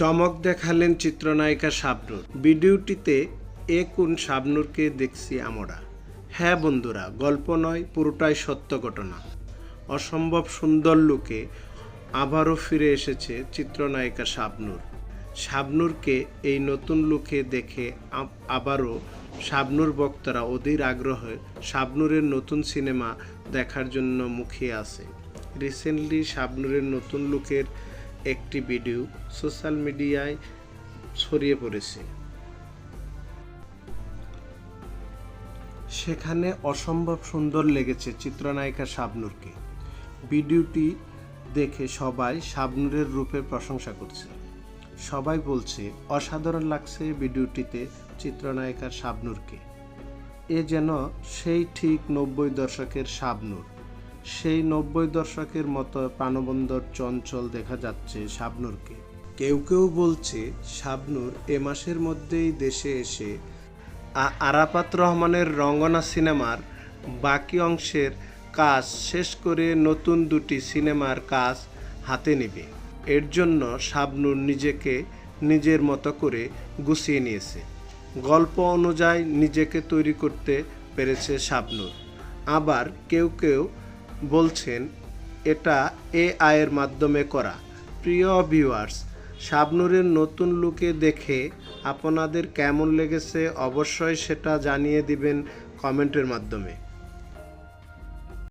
চমক দেখালেন চিত্রনায়িকা শাবনূর। ভিডিওটিতে এ কোন শাবনূরকে দেখছি আমরা? হ্যাঁ বন্ধুরা, গল্প নয়, পুরোটাই সত্য ঘটনা। অসম্ভব সুন্দর লুকে আবারও ফিরে এসেছে চিত্রনায়িকা শাবনূর। শাবনূরকে এই নতুন লুকে দেখে আবারও শাবনূর ভক্তরা অধীর আগ্রহে শাবনূরের নতুন সিনেমা দেখার জন্য মুখিয়ে আছে। রিসেন্টলি শাবনূরের নতুন লুকের একটি ভিডিও সোশ্যাল মিডিয়ায় ছড়িয়ে পড়েছে। সেখানে অসম্ভব সুন্দর লেগেছে চিত্রনায়িকা শাবনূরকে। ভিডিওটি দেখে সবাই শাবনূরের রূপের প্রশংসা করছে। সবাই বলছে, অসাধারণ লাগছে ভিডিওটিতে চিত্রনায়িকার শাবনূরকে। এ যেন সেই ঠিক নব্বই দশকের শাবনূর। সেই নব্বই দশকের মতো প্রাণবন্দর চঞ্চল দেখা যাচ্ছে শাবনূরকে। কেউ কেউ বলছে শাবনূর এ মাসের মধ্যেই দেশে এসে আরাফাত রহমানের রঙ্গনা সিনেমার বাকি অংশের কাজ শেষ করে নতুন দুটি সিনেমার কাজ হাতে নেবে। এর জন্য শাবনূর নিজেকে নিজের মতো করে গুছিয়ে নিয়েছে। গল্প অনুযায়ী নিজেকে তৈরি করতে পেরেছে শাবনূর। আবার কেউ কেউ বলছেন, এটা এআইয়ের মাধ্যমে করা। প্রিয় ভিউয়ার্স, শাবনুরের নতুন লুকে দেখে আপনাদের কেমন লেগেছে অবশ্যই সেটা জানিয়ে দিবেন কমেন্টের মাধ্যমে।